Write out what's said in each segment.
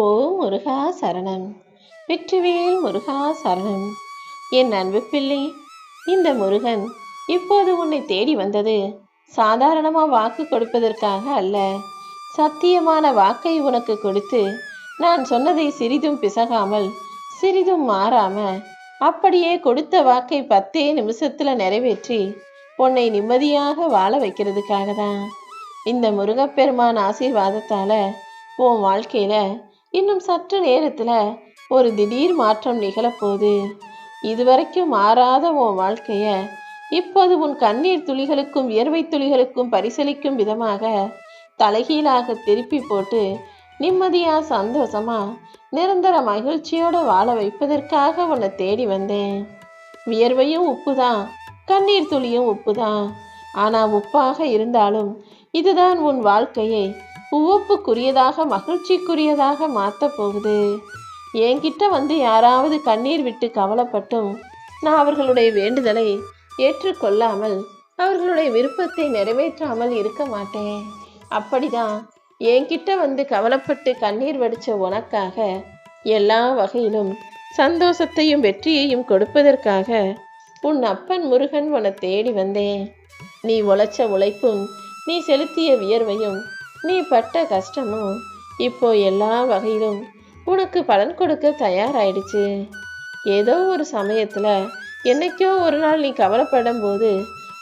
ஓ முருகா சரணம். வெற்றிவேல் முருகா சரணம். என் அன்பு பிள்ளை இந்த முருகன் இப்போது உன்னை தேடி வந்தது சாதாரணமாக வாக்கு கொடுப்பதற்காக அல்ல. சத்தியமான வாக்கை உனக்கு கொடுத்து நான் சொன்னதை சிறிதும் பிசகாமல் சிறிதும் மாறாம அப்படியே கொடுத்த வாக்கை பத்தே நிமிஷத்துல நிறைவேற்றி உன்னை நிம்மதியாக வாழ வைக்கிறதுக்காக தான். இந்த முருகப்பெருமான் ஆசீர்வாதத்தால உன் வாழ்க்கையில இன்னும் சற்று நேரத்தில் ஒரு திடீர் மாற்றம் நிகழப்போகுது. இதுவரைக்கும் மாறாத உன் வாழ்க்கைய இப்போது உன் கண்ணீர் துளிகளுக்கும் வியர்வை துளிகளுக்கும் பரிசளிக்கும் விதமாக தலைகீழாக திருப்பி போட்டு நிம்மதியா சந்தோஷமா நிரந்தர மகிழ்ச்சியோட வாழ வைப்பதற்காக உன்னை தேடி வந்தேன். வியர்வையும் உப்புதான் கண்ணீர் துளியும் உப்புதான். ஆனா உப்பாக இருந்தாலும் இதுதான் உன் வாழ்க்கையை. உவப்புக்குரியதாக மகிழ்ச்சிக்குரியதாக மாற்றப் போகுது. என்கிட்ட வந்து யாராவது கண்ணீர் விட்டு கவலைப்பட்டும். நான் அவர்களுடைய வேண்டுதலை ஏற்றுக்கொள்ளாமல் அவர்களுடைய விருப்பத்தை நிறைவேற்றாமல் இருக்க மாட்டேன். அப்படிதான் என்கிட்ட வந்து கவலைப்பட்டு கண்ணீர் வடித்த உனக்காக எல்லா வகையிலும் சந்தோஷத்தையும் வெற்றியையும் கொடுப்பதற்காக உன் அப்பன் முருகன் உன தேடி வந்தேன். நீ உழைச்ச உழைப்பும் நீ செலுத்திய வியர்வையும் நீ பட்ட கஷ்டமும் இப்போ எல்லா வகையிலும் உனக்கு பலன் கொடுக்க தயாராயிடுச்சு. ஏதோ ஒரு சமயத்தில் என்னைக்கோ ஒரு நாள் நீ கவலைப்படும் போது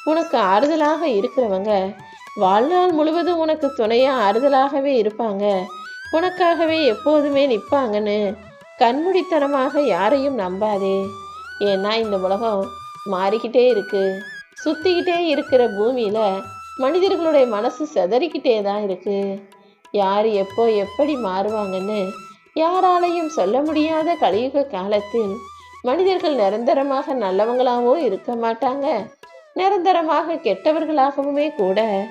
உனக்கு ஆறுதலாக இருக்கிறவங்க வாழ்நாள் முழுவதும் உனக்கு துணையாக ஆறுதலாகவே இருப்பாங்க. உனக்காகவே எப்போதுமே நிற்பாங்கன்னு கண்முடித்தனமாக யாரையும் நம்பாதே. ஏன்னா இந்த உலகம் மாறிக்கிட்டே இருக்கு. சுத்திக்கிட்டே இருக்கிற பூமியில மனிதர்களுடைய மனசு செதறிக்கிட்டே தான் இருக்கு. யார் எப்போ எப்படி மாறுவாங்கன்னு யாராலையும் சொல்ல முடியாத கலியுக காலத்தில் மனிதர்கள் நிரந்தரமாக நல்லவங்களாகவும் இருக்க மாட்டாங்க. நிரந்தரமாக கெட்டவர்களாகவுமே கூட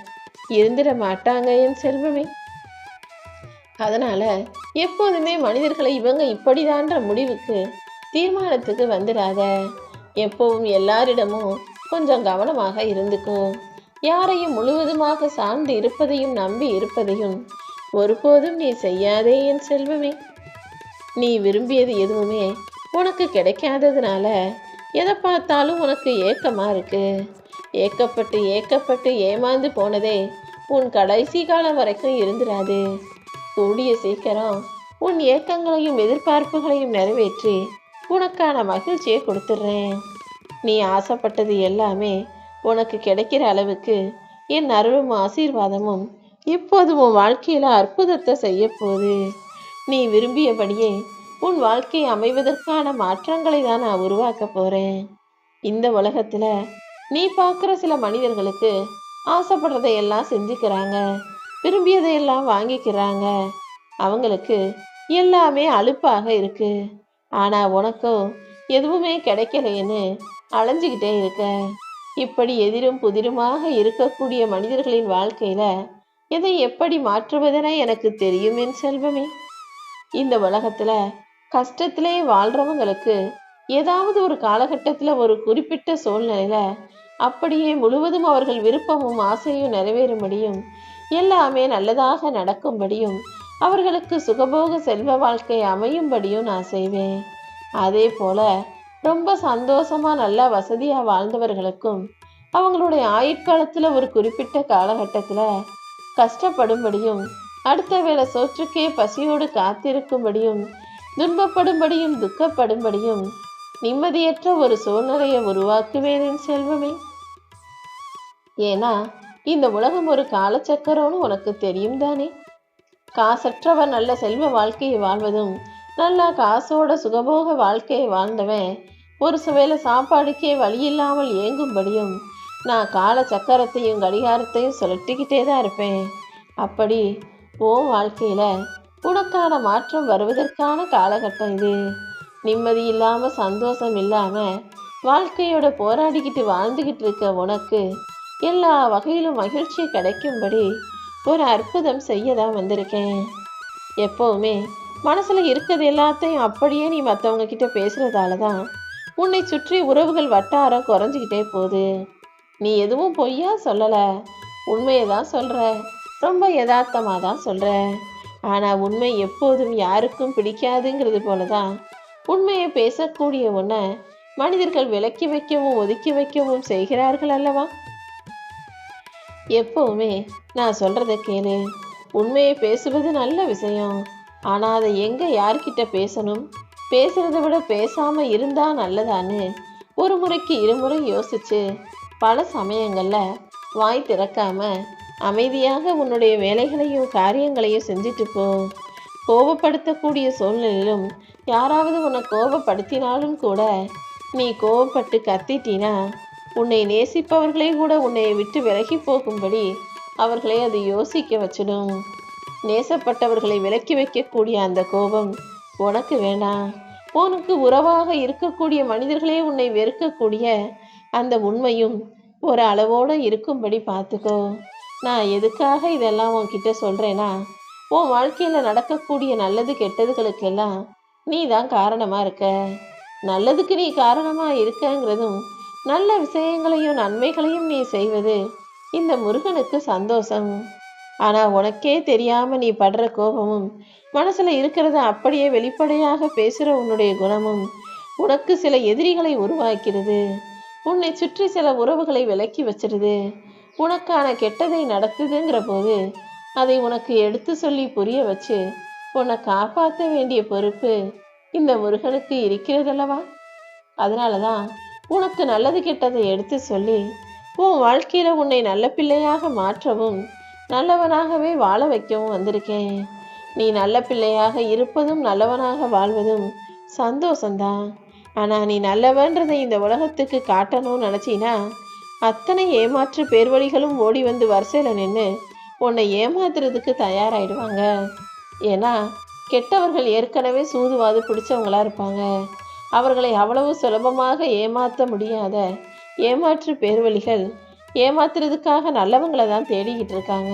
இருந்துட மாட்டாங்க என் செல்வமே. அதனால எப்போதுமே மனிதர்களை இவங்க இப்படிதான்ற முடிவுக்கு தீர்மானத்துக்கு வந்துடாத. எப்பவும் எல்லாரிடமும் கொஞ்சம் கவனமாக இருந்துக்கும் யாரையும் முழுவதுமாக சார்ந்து இருப்பதையும் நம்பி இருப்பதையும் ஒருபோதும் நீ செய்யாதே என் செல்வமே. நீ விரும்பியது எதுவுமே உனக்கு கிடைக்காததுனால எதை பார்த்தாலும் உனக்கு ஏக்கமாக இருக்கு. ஏக்கப்பட்டு ஏக்கப்பட்டு ஏமாந்து போனதே உன் கடைசி காலம் வரைக்கும் இருந்துராது. கூடிய சீக்கிரம் உன் ஏக்கங்களையும் எதிர்பார்ப்புகளையும் நிறைவேற்றி உனக்கான மகிழ்ச்சியை கொடுத்துட்றேன் நீ ஆசைப்பட்டது எல்லாமே உனக்கு கிடைக்கிற அளவுக்கு என் அருளும் ஆசீர்வாதமும் இப்போது உன் வாழ்க்கையில அற்புதத்தை செய்ய போகுது. நீ விரும்பியபடியே உன் வாழ்க்கை அமைவதற்கான மாற்றங்களை தான் நான் உருவாக்க போறேன். இந்த உலகத்துல நீ பார்க்குற சில மனிதர்களுக்கு ஆசைப்படுறதையெல்லாம் செஞ்சுக்கிறாங்க. விரும்பியதையெல்லாம் வாங்கிக்கிறாங்க. அவங்களுக்கு எல்லாமே அலுப்பாக இருக்கு. ஆனா உனக்கும் எதுவுமே கிடைக்கலைன்னு அலைஞ்சுக்கிட்டே இருக்க. இப்படி எதிரும் புதிருமாக இருக்கக்கூடிய மனிதர்களின் வாழ்க்கையில எதை எப்படி மாற்றுவதென எனக்கு தெரியும் என் செல்வமே. இந்த உலகத்துல கஷ்டத்திலே வாழ்றவங்களுக்கு ஏதாவது ஒரு காலகட்டத்தில் ஒரு குறிப்பிட்ட சூழ்நிலையில அப்படியே முழுவதும் அவர்கள் விருப்பமும் ஆசையும் நிறைவேறும்படியும் எல்லாமே நல்லதாக நடக்கும்படியும் அவர்களுக்கு சுகபோக செல்வ வாழ்க்கை அமையும்படியும் நான் செய்வேன். அதே போல ரொம்ப சந்தோஷமா நல்லா வசதியா வாழ்ந்தவர்களுக்கும் அவங்களுடைய ஆயுட்காலத்துல ஒரு குறிப்பிட்ட காலகட்டத்துல கஷ்டப்படும்படியும் அடுத்த வேளை சோற்றுக்கே பசியோடு காத்திருக்கும்படியும் துன்பப்படும்படியும் துக்கப்படும்படியும் நிம்மதியற்ற ஒரு சூழ்நிலையை உருவாக்குவேன் செல்வமே. ஏன்னா இந்த உலகம் ஒரு காலச்சக்கரம்னு உனக்கு தெரியும் தானே? காசற்றவன் நல்ல செல்வ வாழ்க்கையை வாழ்வதும் நல்லா காசோட சுகபோக வாழ்க்கையை வாழ்ந்தவன் ஒரு வேளை சாப்பாடுக்கே வழி இல்லாமல் ஏங்கும்படியும் நான் கால சக்கரத்தையும் கடிகாரத்தையும் சுழட்டிக்கிட்டே தான் இருப்பேன். அப்படி ஓ வாழ்க்கையில் உனக்கான மாற்றம் வருவதற்கான காலகட்டம் இது. நிம்மதி இல்லாமல் சந்தோஷம் இல்லாமல் வாழ்க்கையோட போராடிக்கிட்டு வாழ்ந்துக்கிட்டு இருக்க உனக்கு எல்லா வகையிலும் மகிழ்ச்சி கிடைக்கும்படி ஒரு அற்புதம் செய்ய தான் வந்திருக்கேன். எப்போவுமே மனசில் இருக்கிறது எல்லாத்தையும் அப்படியே நீ மற்றவங்க கிட்ட பேசுகிறதால தான் உன்னை சுற்றி உறவுகள் வட்டாரம் குறைஞ்சிக்கிட்டே போகுது. நீ எதுவும் பொய்யா சொல்லலை. உண்மையை தான் சொல்கிற ரொம்ப யதார்த்தமாக தான் சொல்கிற ஆனால் உண்மை எப்போதும் யாருக்கும் பிடிக்காதுங்கிறது போல தான் உண்மையை பேசக்கூடிய ஒன்றை மனிதர்கள் விலக்கி வைக்கவும் ஒதுக்கி வைக்கவும் செய்கிறார்கள் அல்லவா? எப்போவுமே நான் சொல்கிறத கேளு. உண்மையை பேசுவது நல்ல விஷயம். ஆனால் அதை எங்கே யார்கிட்ட பேசணும்? பேசுகிறத விட பேசாம இருந்தா நல்லதான்னு ஒரு முறைக்கு இருமுறை யோசிச்சு பல சமயங்கள்ல வாய் திறக்காம அமைதியாக உன்னுடைய வேலைகளையும் காரியங்களையும் செஞ்சுட்டு போ. கோபப்படுத்தக்கூடிய சூழ்நிலையிலும் யாராவது உன்னை கோபப்படுத்தினாலும் கூட நீ கோபப்பட்டு கத்திட்டினா உன்னை நேசிப்பவர்களே கூட உன்னை விட்டு விலகி போகும்படி அவர்களை அது யோசிக்க வச்சிடும். நேசப்பட்டவர்களை விலக்கி வைக்கக்கூடிய அந்த கோபம் உனக்கு வேண்டாம் உனக்கு உறவாக இருக்கக்கூடிய மனிதர்களே உன்னை வெறுக்கக்கூடிய அந்த உண்மையும் ஒரு அளவோடு இருக்கும்படி பார்த்துக்கோ. நான் எதுக்காக இதெல்லாம் உன்கிட்ட சொல்கிறேன்னா உன் வாழ்க்கையில் நடக்கக்கூடிய நல்லது கெட்டதுகளுக்கெல்லாம் நீ தான் காரணமாக இருக்க. நல்லதுக்கு நீ காரணமாக இருக்கங்கிறதும் நல்ல விஷயங்களையும் நன்மைகளையும் நீ செய்வது இந்த முருகனுக்கு சந்தோஷம். ஆனால் உனக்கே தெரியாமல் நீ படுற கோபமும் மனசில் இருக்கிறத அப்படியே வெளிப்படையாக பேசுகிற உன்னுடைய குணமும் உனக்கு சில எதிரிகளை உருவாக்கிறது. உன்னை சுற்றி சில உறவுகளை விலக்கி வச்சிருது. உனக்கான கெட்டதை நடத்துதுங்கிற போது அதை உனக்கு எடுத்து சொல்லி புரிய வச்சு உன்னை காப்பாற்ற வேண்டிய பொறுப்பு இந்த முருகனுக்கு இருக்கிறதல்லவா? அதனால தான் உனக்கு நல்லது கெட்டதை எடுத்து சொல்லி உன் வாழ்க்கையில் உன்னை நல்ல பிள்ளையாக மாற்றவும் நல்லவனாகவே வாழ வைக்கவும் வந்திருக்கேன். நீ நல்ல பிள்ளையாக இருப்பதும் நல்லவனாக வாழ்வதும் சந்தோஷந்தான் ஆனால் நீ நல்லவன்றதை இந்த உலகத்துக்கு காட்டணும்னு நினச்சினா அத்தனை ஏமாற்று பேர்வழிகளும் ஓடி வந்து வரிசையில் நின்று உன்னை ஏமாத்துறதுக்கு தயாராகிடுவாங்க ஏன்னா கெட்டவர்கள் ஏற்கனவே சூதுவாது பிடிச்சவங்களா இருப்பாங்க. அவர்களை அவ்வளவு சுலபமாக ஏமாற்ற முடியாத ஏமாற்று பேர்வழிகள் ஏமாத்துறதுக்காக நல்லவங்களை தான் தேடிக்கிட்டு இருக்காங்க.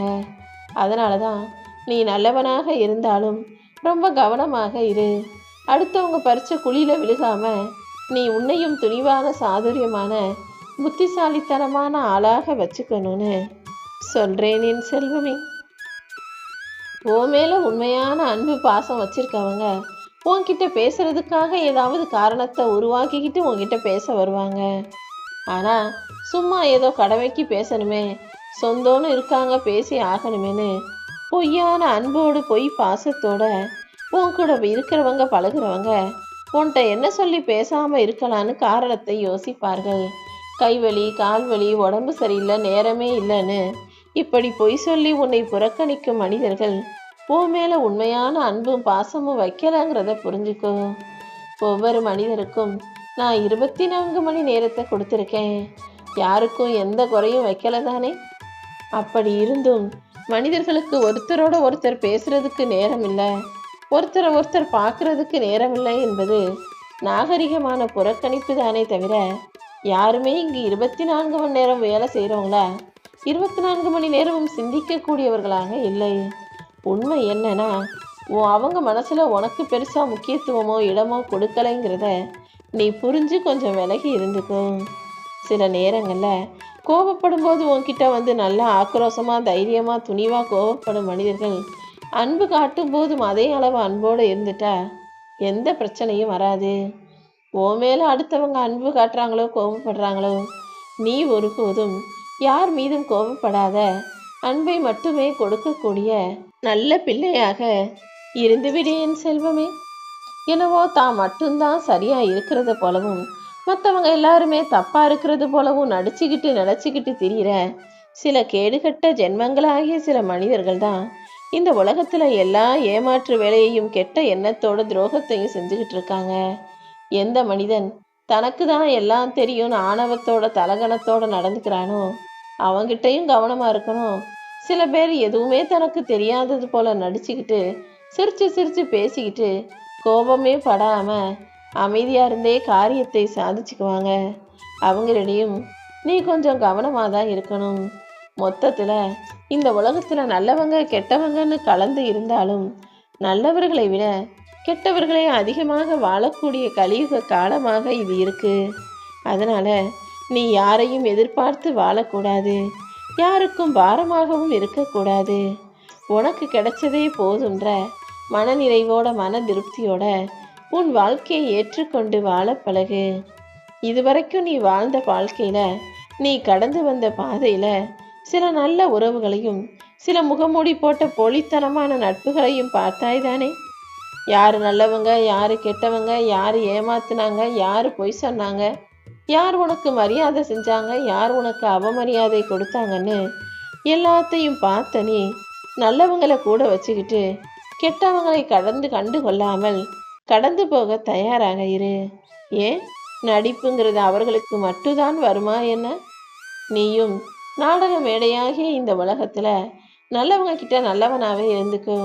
அதனால தான் நீ நல்லவனாக இருந்தாலும் ரொம்ப கவனமாக இரு. அடுத்தவங்க பறிச்ச குழியில் விழுகாம நீ உன்னையும் துணிவான சாதுரியமான புத்திசாலித்தனமான ஆளாக வச்சுக்கணும்னு சொல்கிறேன் என் செல்வமே. ஓ மேலே உண்மையான அன்பு பாசம் வச்சிருக்கவங்க உன்கிட்ட பேசுறதுக்காக ஏதாவது காரணத்தை உருவாக்கிக்கிட்டு உன்கிட்ட பேச வருவாங்க. ஆனால் சும்மா ஏதோ கடமைக்கு பேசணுமே. சொந்தம்னு இருக்காங்க பேசி ஆகணுமேனு பொய்யான அன்போடு பொய் பாசத்தோட உன் கூட இருக்கிறவங்க பழகுறவங்க உன்கிட்ட என்ன சொல்லி பேசாமல் இருக்கலான்னு காரணத்தை யோசிப்பார்கள். கைவலி கால்வலி உடம்பு சரியில்லை நேரமே இல்லைன்னு இப்படி பொய் சொல்லி உன்னை புறக்கணிக்கும் மனிதர்கள் உன் மேலே உண்மையான அன்பும் பாசமும் வைக்கலங்கிறத புரிஞ்சுக்கோ. ஒவ்வொரு மனிதருக்கும் நான் இருபத்தி நான்கு மணி நேரத்தை கொடுத்துருக்கேன். யாருக்கும் எந்த குறையும் வைக்கல தானே? அப்படி இருந்தும் மனிதர்களுக்கு ஒருத்தரோட ஒருத்தர் பேசுறதுக்கு நேரம் இல்லை. ஒருத்தரை ஒருத்தர் பார்க்கறதுக்கு நேரம் இல்லை என்பது நாகரிகமான புறக்கணிப்பு தானே தவிர யாருமே இங்கு இருபத்தி நான்கு மணி நேரம் வேலை செய்கிறவங்களா இருபத்தி நான்கு மணி நேரமும் சிந்திக்கக்கூடியவர்களாக இல்லை. உண்மை என்னன்னா அவங்க மனசில் உனக்கு பெருசாக முக்கியத்துவமோ இடமோ கொடுக்கலைங்கிறத நீ புரிஞ்சு கொஞ்சம் விலகி இருந்துக்கும் சில நேரங்களில் கோபப்படும்போது உன்கிட்ட வந்து நல்லா ஆக்ரோஷமாக தைரியமாக துணிவாக கோபப்படும் மனிதர்கள் அன்பு காட்டும் போதும் அதே அளவு அன்போடு இருந்துட்டா எந்த பிரச்சனையும் வராது. உன் மேலே அடுத்தவங்க அன்பு காட்டுறாங்களோ கோபப்படுறாங்களோ நீ ஒருபோதும் யார் மீதும் கோபப்படாத. அன்பை மட்டுமே கொடுக்கக்கூடிய நல்ல பிள்ளையாக இருந்துவிடேன் செல்வமே. என்னவோ தான் மட்டும்தான் சரியா இருக்கிறது போலவும் மற்றவங்க எல்லாருமே தப்பா இருக்கிறது போலவும் நடிச்சுக்கிட்டு நினச்சிக்கிட்டு திரியிற சில கேடுகட்ட ஜென்மங்களாகிய சில மனிதர்கள் தான் இந்த உலகத்துல எல்லா ஏமாற்று வேலையையும் கெட்ட எண்ணத்தோட துரோகத்தையும் செஞ்சுக்கிட்டு இருக்காங்க. எந்த மனிதன் தனக்கு தான் எல்லாம் தெரியும்னு ஆணவத்தோட தலகணத்தோட நடந்துக்கிறானோ அவங்கிட்டையும் கவனமா இருக்கணும். சில பேர் எதுவுமே தனக்கு தெரியாதது போல நடிச்சுக்கிட்டு சிரிச்சு சிரிச்சு பேசிக்கிட்டு கோபமே படாமல் அமைதியாக இருந்தே காரியத்தை சாதிச்சுக்குவாங்க. அவங்களிடையும் நீ கொஞ்சம் கவனமாக தான் இருக்கணும். மொத்தத்தில் இந்த உலகத்தில் நல்லவங்க கெட்டவங்கன்னு கலந்து இருந்தாலும் நல்லவர்களை விட கெட்டவர்களே அதிகமாக வாழக்கூடிய கலியுக காலமாக இது இருக்குது அதனால் நீ யாரையும் எதிர்பார்த்து வாழக்கூடாது. யாருக்கும் பாரமாகவும் இருக்கக்கூடாது. உனக்கு கிடைச்சதே போதுன்ற மனநிறைவோட மன திருப்தியோட உன் வாழ்க்கையை ஏற்றுக்கொண்டு வாழ பழகு. இதுவரைக்கும் நீ வாழ்ந்த வாழ்க்கையில நீ கடந்து வந்த பாதையில சில நல்ல உறவுகளையும் சில முகமூடி போட்ட பொலித்தனமான நட்புகளையும் பார்த்தாய் தானே யார் நல்லவங்க யார் கெட்டவங்க யார் ஏமாத்துனாங்க யார் பொய் சொன்னாங்க யார் உனக்கு மரியாதை செஞ்சாங்க யார் உனக்கு அவமரியாதை கொடுத்தாங்கன்னு எல்லாத்தையும் பார்த்த நீ நல்லவங்களை கூட வச்சுக்கிட்டு கெட்டவங்களை கடந்து கண்டு கொள்ளாமல் கடந்து போக தயாராக இரு. ஏன்? நடிப்புங்கிறது அவர்களுக்கு மட்டும்தான் வருமா என்ன? நீயும் நாடக மேடையாகிய இந்த உலகத்தில் நல்லவங்க கிட்ட நல்லவனாகவே இருந்துக்கோ.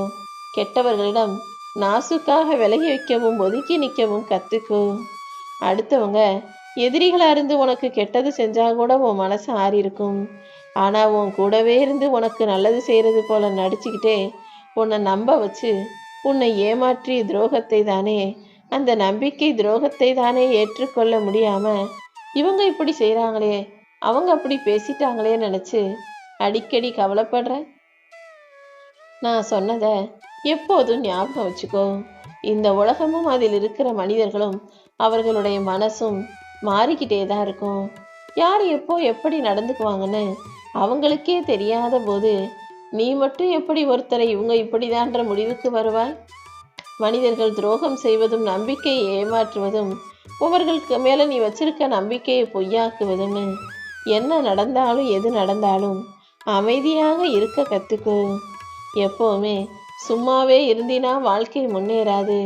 கெட்டவர்களிடம் நாசுக்காக விலகி வைக்கவும் ஒதுக்கி நிற்கவும் கற்றுக்கோ அடுத்தவங்க எதிரிகளாக இருந்து உனக்கு கெட்டது செஞ்சால் கூட உன் மனசு ஆறி இருக்கும் உன் கூடவே இருந்து உனக்கு நல்லது செய்கிறது போல நடிச்சுக்கிட்டே உன்னை நம்ப வச்சு உன்னை ஏமாற்றி துரோகத்தை தானே அந்த நம்பிக்கை துரோகத்தை தானே ஏற்றுக்கொள்ள முடியாம இவங்க இப்படி செய்கிறாங்களே அவங்க அப்படி பேசிட்டாங்களே நினச்சி அடிக்கடி கவலைப்படுற? நான் சொன்னதை எப்போதும் ஞாபகம் வச்சுக்கோ. இந்த உலகமும் அதில் இருக்கிற மனிதர்களும் அவர்களுடைய மனசும் மாறிக்கிட்டே தான் இருக்கும். யார் எப்போ எப்படி நடந்துக்குவாங்கன்னு அவங்களுக்கே தெரியாத போது நீ மட்டும் எப்படி ஒருத்தரை இவங்க இப்படிதான்ற முடிவுக்கு வருவாய்? மனிதர்கள் துரோகம் செய்வதும் நம்பிக்கையை ஏமாற்றுவதும் அவர்களுக்கு மேலே நீ வச்சிருக்க நம்பிக்கையை பொய்யாக்குவதும்னு என்ன நடந்தாலும் எது நடந்தாலும் அமைதியாக இருக்க கற்றுக்கோ எப்போவுமே சும்மாவே இருந்தினா வாழ்க்கை முன்னேறாது.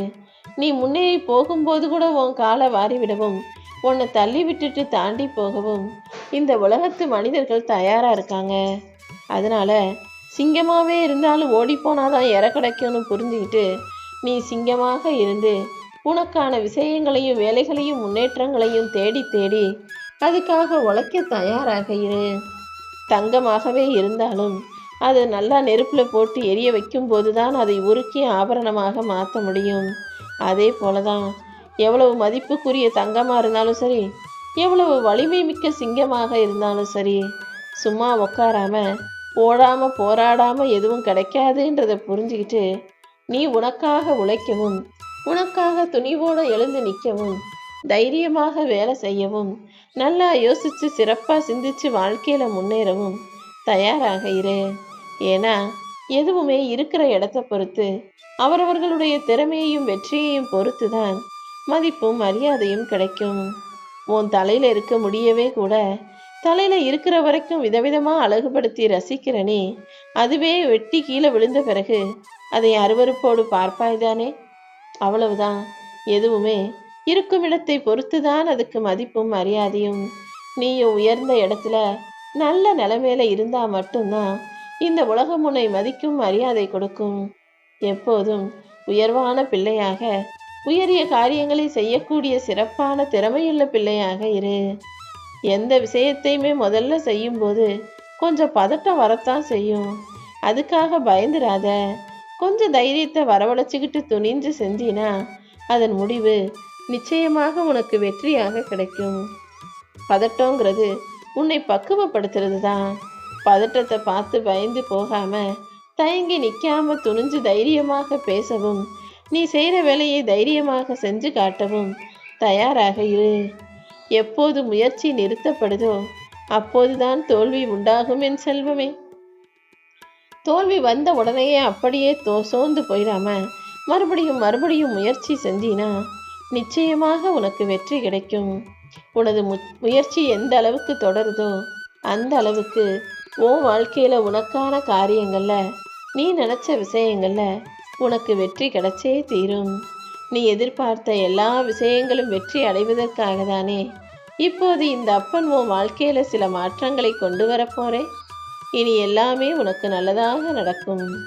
நீ முன்னேறி போகும்போது கூட உன் காலை வாரிவிடவும் உன்னை தள்ளி விட்டுட்டு தாண்டி போகவும் இந்த உலகத்து மனிதர்கள் தயாராக இருக்காங்க. அதனால சிங்கமாகவே இருந்தாலும் ஓடிப்போனாதான் இற கிடைக்கும்னு புரிஞ்சுக்கிட்டு நீ சிங்கமாக இருந்து உனக்கான விஷயங்களையும் வேலைகளையும் முன்னேற்றங்களையும் தேடி தேடி அதுக்காக உழைக்க தயாராக இரு. தங்கமாகவே இருந்தாலும் அது நல்லா நெருப்பில் போட்டு எரிய வைக்கும் போதுதான் அதை உருக்கி ஆபரணமாக மாற்ற முடியும். அதே போல தான் எவ்வளவு மதிப்புக்குரிய தங்கமாக இருந்தாலும் சரி எவ்வளவு வலிமை மிக்க சிங்கமாக இருந்தாலும் சரி சும்மா உக்காராம ஓடாமல் போராடாமல் எதுவும் கிடைக்காதுன்றத புரிஞ்சுக்கிட்டு நீ உனக்காக உழைக்கவும் உனக்காக துணிவோடு எழுந்து நிற்கவும் தைரியமாக வேலை செய்யவும் நல்லா யோசித்து சிறப்பாக சிந்திச்சு வாழ்க்கையில் முன்னேறவும் தயாராக இரு. ஏன்னா எதுவுமே இருக்கிற இடத்த பொறுத்து அவரவர்களுடைய திறமையையும் வெற்றியையும் பொறுத்து தான் மதிப்பும் மரியாதையும் கிடைக்கும். உன் தலையில் இருக்க முடியவே கூட தலையில இருக்கிற வரைக்கும் விதவிதமா அழகுபடுத்தி ரசிக்கிற நீ அதுவே வெட்டி கீழே விழுந்த பிறகு அதை அருவருப்போடு பார்ப்பாய்தானே? அவ்வளவுதான். எதுவுமே. இருக்கும் இடத்தை பொறுத்துதான் அதுக்கு மதிப்பும் மரியாதையும். நீயும் உயர்ந்த இடத்துல நல்ல நிலைமையில இருந்தா மட்டும்தான் இந்த உலகம் உன்னை மதிக்கும் மரியாதை கொடுக்கும். எப்போதும் உயர்வான பிள்ளையாக உயரிய காரியங்களை செய்யக்கூடிய சிறப்பான திறமையுள்ள பிள்ளையாக இரு. எந்த விஷயத்தையுமே முதல்ல செய்யும்போது கொஞ்சம் பதட்டம் வரத்தான் செய்யும். அதுக்காக பயந்துராத. கொஞ்சம் தைரியத்தை வரவழைச்சிக்கிட்டு துணிஞ்சு செஞ்சினா அதன் முடிவு நிச்சயமாக உனக்கு வெற்றியாக கிடைக்கும். பதட்டங்கிறது உன்னை பக்குவப்படுத்துறது தான் பதட்டத்தை பார்த்து பயந்து போகாம தயங்கி நிற்காம துணிஞ்சு தைரியமாக பேசவும் நீ செய்கிற வேலையை தைரியமாக செஞ்சு காட்டவும் தயாராக இரு. எப்போது முயற்சி நிறுத்தப்படுதோ அப்போதுதான் தோல்வி உண்டாகும் என் செல்வமே. தோல்வி வந்த உடனேயே அப்படியே தோ சோர்ந்து போயிடாம மறுபடியும் மறுபடியும் முயற்சி செஞ்சினா நிச்சயமாக உனக்கு வெற்றி கிடைக்கும். உனது மு முயற்சி எந்த அளவுக்கு தொடருதோ அந்த அளவுக்கு உன் வாழ்க்கையில் உனக்கான காரியங்களில் நீ நினச்ச விஷயங்களில் உனக்கு வெற்றி கிடைச்சே தீரும். நீ எதிர்பார்த்த எல்லா விஷயங்களும் வெற்றி அடைவதற்காக தானே இப்போது இந்த அப்பன் உன் வாழ்க்கையில சில மாற்றங்களை கொண்டு வரப்போறேன் இனி எல்லாமே உனக்கு நல்லதாக நடக்கும்.